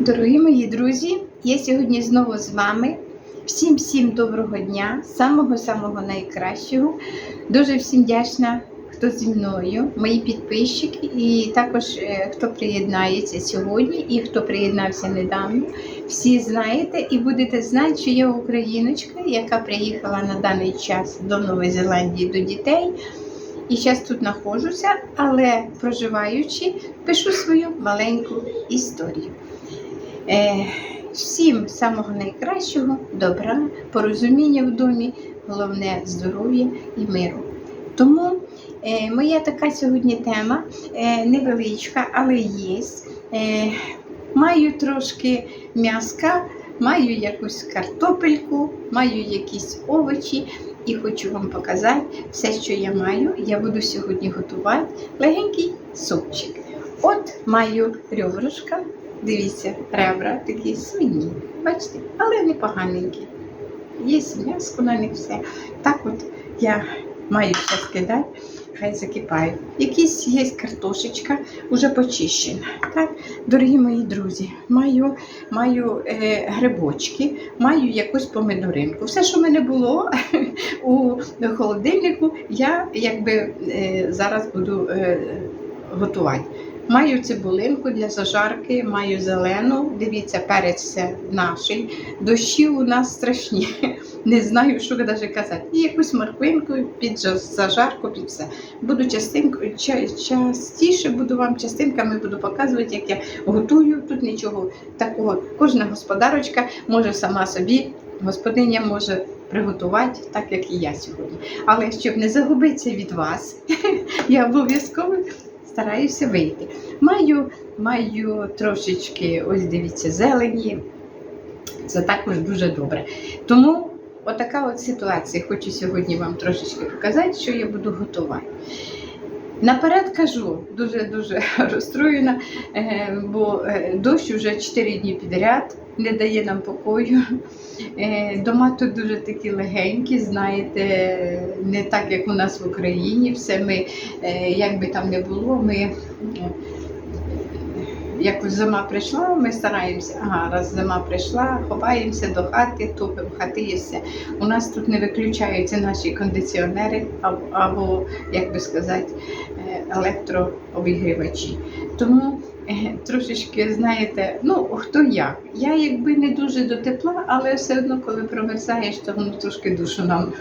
Дорогі мої друзі, я сьогодні знову з вами. Всім всім доброго дня, самого-самого найкращого. Дуже всім вдячна, хто зі мною, мої підписчики, і також е, хто приєднається сьогодні і хто приєднався недавно. Всі знаєте і будете знати, що я україночка, яка приїхала на даний час до Нової Зеландії до дітей. І зараз тут знаходжуся, але проживаючи, пишу свою маленьку історію. Е, всім самого найкращого, добра, порозуміння в домі, головне здоров'я і миру. Тому е, моя така сьогодні тема е, невеличка, але є. Маю трошки м'яска, маю якусь картопельку, маю якісь овочі. І хочу вам показати все, що я маю. Я буду сьогодні готувати легенький супчик. От маю ребрышка, дивіться, ребра такі свині. Бачите, але непоганенькі. Є м'ясо на них все. Так от я маю зараз кидати, хай закипає. Якісь є картошечка, вже почищена. Так, дорогі мої друзі, маю, маю е, грибочки, маю якусь помидоринку. Все, що в мене було у холодильнику, я якби е, зараз буду е, готувати. Маю цибулинку для зажарки, маю зелену. Дивіться, перець наший. Дощі у нас страшні. Не знаю, що навіть казати. І якусь морквинку під зажарку, під все. Буду частинку, ча- частіше буду вам частинками буду показувати, як я готую. Тут нічого такого. Кожна господарочка може сама собі, господиня може приготувати, так як і я сьогодні. Але щоб не загубитися від вас, я обов'язково стараюся вийти. Маю, маю трошечки, ось дивіться, зелені. Це також дуже добре. Тому отака от ситуація. Хочу сьогодні вам трошечки показати, що я буду готувати. Наперед кажу, дуже-дуже розстроєна, е, бо е, дощ вже 4 дні підряд не дає нам покою. Е, Дома тут дуже такі легенькі, знаєте, не так, як у нас в Україні. Все ми, е, як би там не було, ми якось зима прийшла, ми стараємося, ага, раз зима прийшла, ховаємося до хати, топимо хати і все. У нас тут не виключаються наші кондиціонери або, або як би сказати, е, електрообігрівачі. Тому трошечки, знаєте, ну хто як. Я якби не дуже до тепла, але все одно, коли промерзаєш, то воно трошки душу нам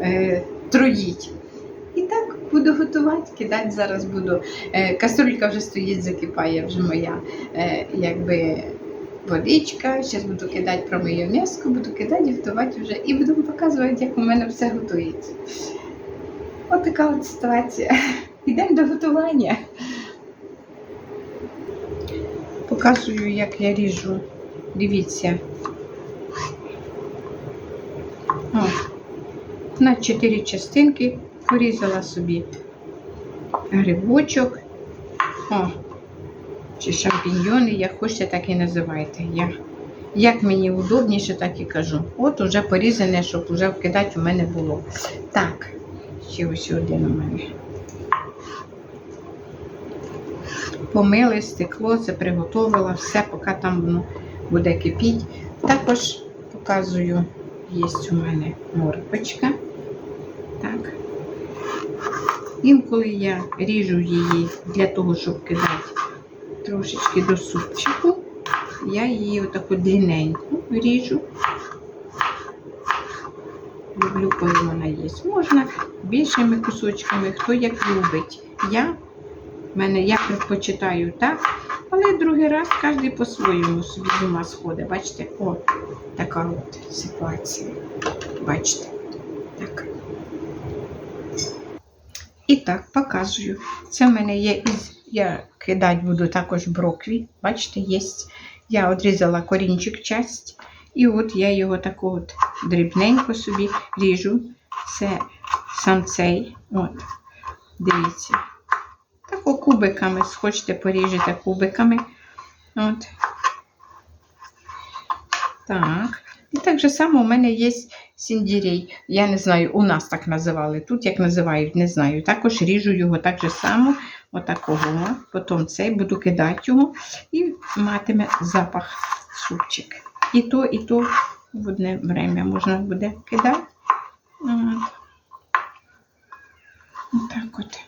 е, троїть. І так буду готувати, кидати зараз буду. Е, каструлька вже стоїть, закипає вже моя е, якби водичка. Зараз буду кидати про моє м'ясо, буду кидати, готувати вже і буду показувати, як у мене все готується. От така от ситуація. Йдемо до готування. Показую, як я ріжу. Дивіться. О, на чотири частинки порізала собі грибочок. О, чи шампіньйони, як хочете, так і називайте. Я, як мені удобніше, так і кажу. От уже порізане, щоб вже вкидати у мене було. Так, ще ось один у мене. Помили, стекло, це приготувала, все, поки там воно буде кипіти. Також показую, є у мене морквочка. Так. Інколи я ріжу її для того, щоб кидати трошечки до супчику. Я її отаку длинненьку ріжу. Люблю, коли вона є. Можна більшими кусочками, хто як любить. Я, в мене, я предпочитаю так, але другий раз кожен по-своєму собі з ума сходить. Бачите, о, така от ситуація. Бачите? Так. І так, показую. Це в мене є із. Я кидати буду також брокві. Бачите, є. Я відрізала корінчик часть. І от я його таку от дрібненько собі ріжу. Це сам цей. От. Дивіться. Тако кубиками, схочете поріжете кубиками. От. Так. І так же само у мене є сіндірей. Я не знаю, у нас так називали. Тут як називають, не знаю. Також ріжу його так же само, отакого. Потім цей буду кидати його і матиме запах супчик. І то, і то в одне время можна буде кидати. От. Отак от.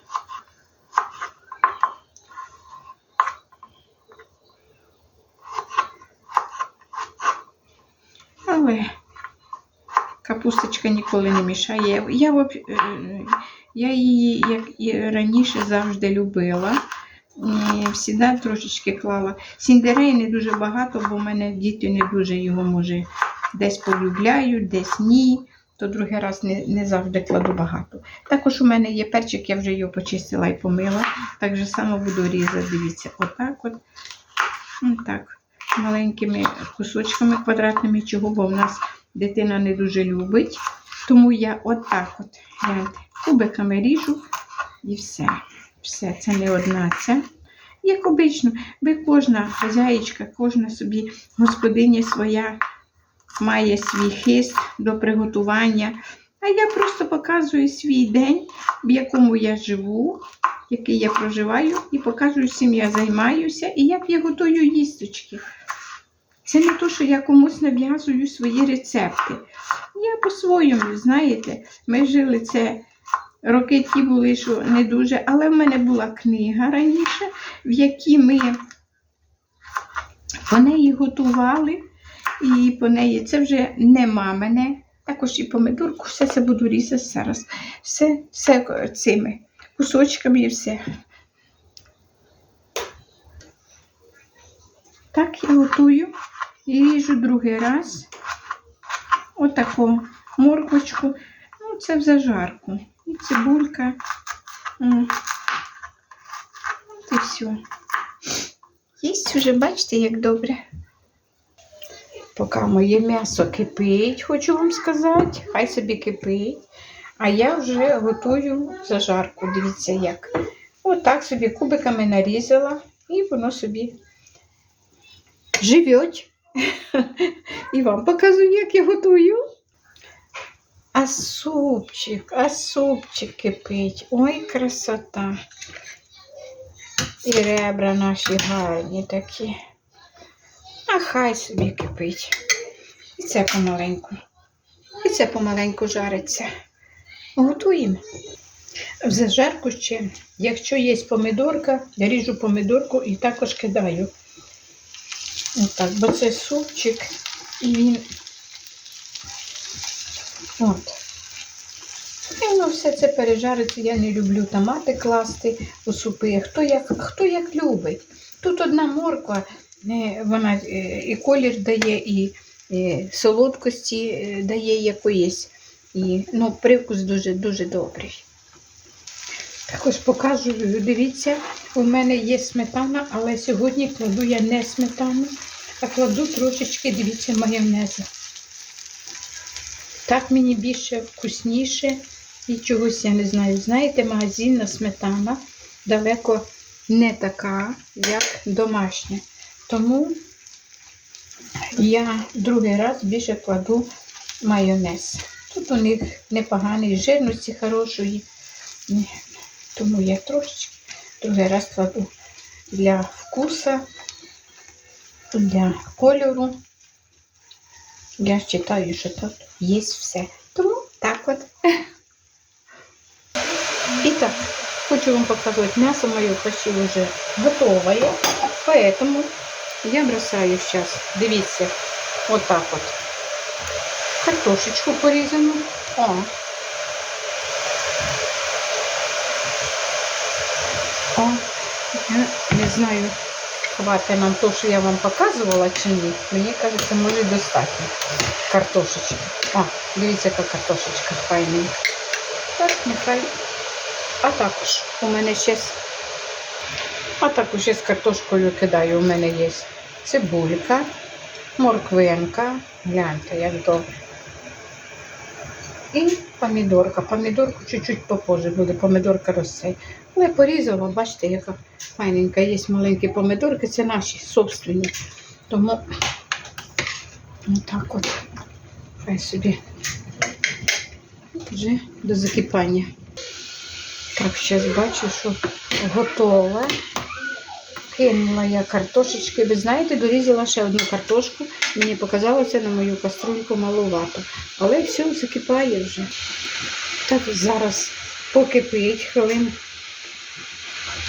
Але капусточка ніколи не мішає. Я, е, я її, як і раніше, завжди любила. Всіда трошечки клала. Сіндерей не дуже багато, бо в мене діти не дуже його може десь полюбляють, десь ні. То другий раз не, не завжди кладу багато. Також у мене є перчик, я вже його почистила і помила. Так же само буду різати. Дивіться, отак от. Отак. Маленькими кусочками квадратними, чого, бо в нас дитина не дуже любить. Тому я отак от гляньте, кубиками ріжу і все. Все, це не одна ця. Як обично, ви кожна хазяїчка, кожна собі господиня своя має свій хист до приготування. А я просто показую свій день, в якому я живу, який я проживаю, і показую, чим я займаюся і як я готую їсточки. Це не то, що я комусь нав'язую свої рецепти. Я по-своєму, знаєте, ми жили це. Роки ті були, що не дуже, але в мене була книга раніше, в якій ми по неї готували, і по неї це вже не мамине. Також і помидорку, все це буду різати зараз. Все, все цими кусочками і все. Так я готую і ріжу другий раз. Отаку морквочку. Ну, це в зажарку. І цибулька. От і все. Єсть вже, бачите, як добре. Поки моє м'ясо кипить, хочу вам сказати. Хай собі кипить. А я вже готую зажарку. Дивіться, як. Отак собі кубиками нарізала, і воно собі живеть. І вам показую, як я готую. А супчик, а супчик кипить. Ой, красота. І ребра наші гарні такі. А хай собі кипить. І це помаленьку. І це помаленьку жариться. Готуємо. В зажарку ще, якщо є помидорка, я ріжу помидорку і також кидаю. Отак, бо це супчик, і він От. І воно все це пережариться. Я не люблю томати класти у супи. Хто як, хто як любить. Тут одна морква, е, вона е, і колір дає, і е, солодкості дає якоїсь. І, ну, привкус дуже, дуже добрий. Також показую, дивіться, у мене є сметана, але сьогодні кладу я не сметану, а кладу трошечки, дивіться, майонезу. Так мені більше вкусніше і чогось я не знаю. Знаєте, магазинна сметана далеко не така, як домашня. Тому я другий раз більше кладу майонез. Тут у них непоганий жирності хорошої. Ні. Тому я трошечки другий раз кладу для вкуса, для кольору. Я вважаю, що тут є все. Тому так от. І так, хочу вам показати, м'ясо моє почти вже готове. Поэтому я бросаю зараз, дивіться, отак от. Картошечку порізану. О. О, Не знаю, хватить нам то, що я вам показувала чи ні. Мені кажеться, може достатньо картошечки. О, дивіться, яка картошечка файненька. Так, нехай. А також у мене ще. А також я з картошкою кидаю. У мене є цибулька, морквинка. Гляньте, як добре. І помідорка. Помідорку чуть-чуть попозже буде, помідорка розсей. Але порізала, бачите, яка файненька. Є маленькі помідорки, це наші собственні. Тому отак от. Хай собі вже до закипання. Так, зараз бачу, що готове. Кинула я картошечки. Ви знаєте, дорізала ще одну картошку. Мені показалося на мою каструльку маловато. Але все закипає вже. Так, зараз покипить хвилин.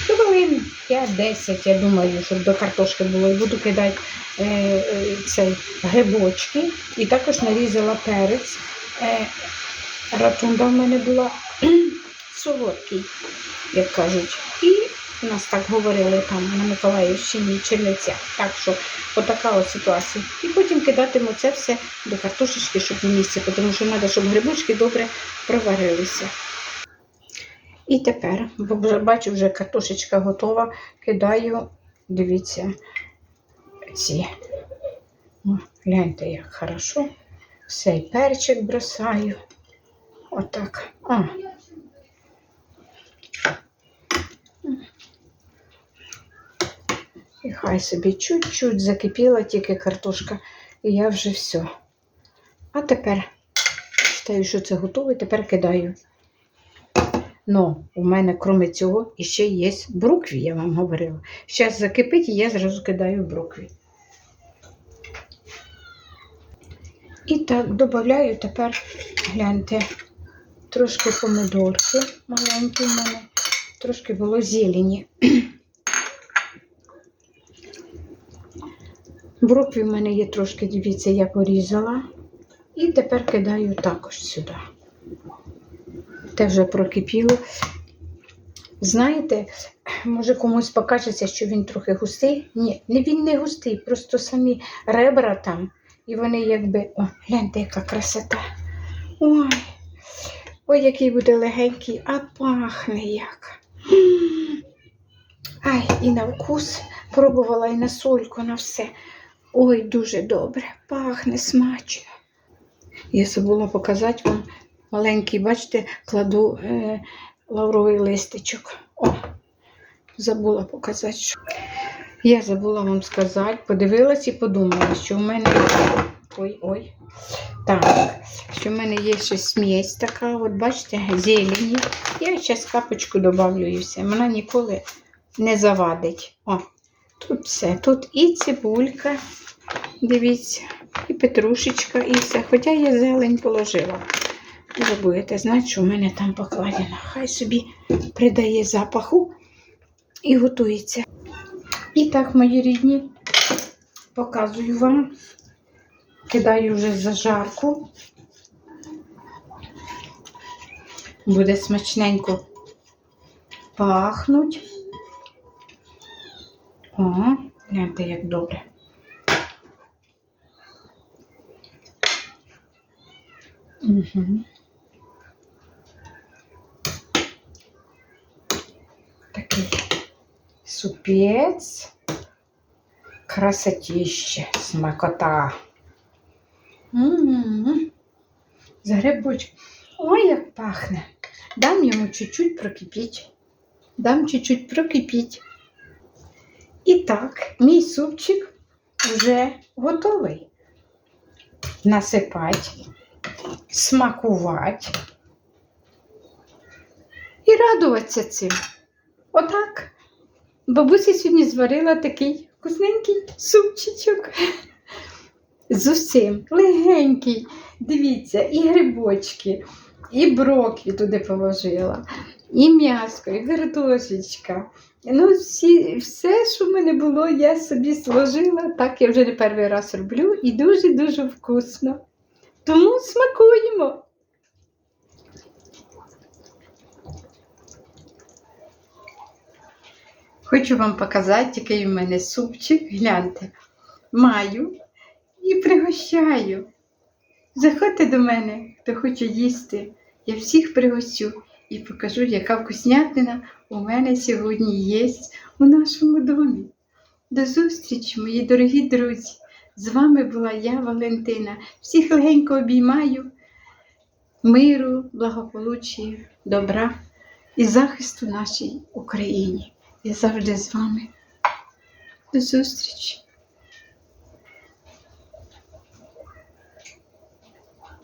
Хвилин 5-10, я думаю, щоб до картошки було. І буду кидати е, е, цей грибочки. І також нарізала перець. Е, ратунда в мене була солодкий, як кажуть. І нас так говорили там на Миколаївщині, Чернівцях. Так що отака от ситуація. І потім кидатиму це все до картошечки, щоб на місці, тому що треба, щоб грибочки добре проварилися. І тепер, бо вже бачу, вже картошечка готова, кидаю, дивіться, ці. О, гляньте, як хорошо. Цей перчик бросаю. Отак. А. І хай собі чуть-чуть закипіла тільки картошка, і я вже все. А тепер вважаю, що це готове, тепер кидаю. Ну, у мене, крім цього, іще є брукві, я вам говорила. Зараз закипить і я зразу кидаю брукві. І так, додаю тепер, гляньте, трошки помидорки маленькі в мене, трошки було зелені. Брокві в мене є трошки, дивіться, я порізала. І тепер кидаю також сюди. Те вже прокипіло. Знаєте, може комусь покажеться, що він трохи густий. Ні, він не густий, просто самі ребра там. І вони якби. О, гляньте, яка красота. Ой, ой, який буде легенький, а пахне як. Ай, і на вкус пробувала і на сольку, на все. Ой, дуже добре, пахне смачно. Я забула показати вам маленький, бачите, кладу е, лавровий листичок. О, забула показати. Що... Я забула вам сказати, подивилась і подумала, що в мене. Ой-ой. Так, що в мене є ще смесь така, от бачите, зелені. Я зараз капочку додавлю. Вона ніколи не завадить. О, тут все. Тут і цибулька, дивіться, і петрушечка, і все. Хоча я зелень положила. Ви будете знати, що в мене там покладено. Хай собі придає запаху і готується. І так, мої рідні, показую вам. Кидаю вже зажарку. Буде смачненько пахнуть. О, гляньте, як добре. Угу. Такий супець. Красотіще, смакота. М-м-м. З грибочком. Ой, як пахне. Дам йому чуть-чуть прокипіть. Дам чуть-чуть прокипіть. І так, мій супчик вже готовий. Насипати, смакувати і радуватися цим. Отак. Бабуся сьогодні зварила такий вкусненький супчичок. З усім легенький. Дивіться, і грибочки, і брокві туди положила, і м'яско, і картошечка. Ну, всі, все, що в мене було, я собі сложила. Так я вже не перший раз роблю і дуже-дуже вкусно. Тому смакуємо. Хочу вам показати, який у мене супчик. Гляньте. Маю і пригощаю. Заходьте до мене, хто хоче їсти. Я всіх пригощу і покажу, яка вкуснятина у мене сьогодні є у нашому домі. До зустрічі, мої дорогі друзі! З вами була я, Валентина. Всіх легенько обіймаю, миру, благополуччя, добра і захисту нашій Україні. Я завжди з вами. До зустрічі!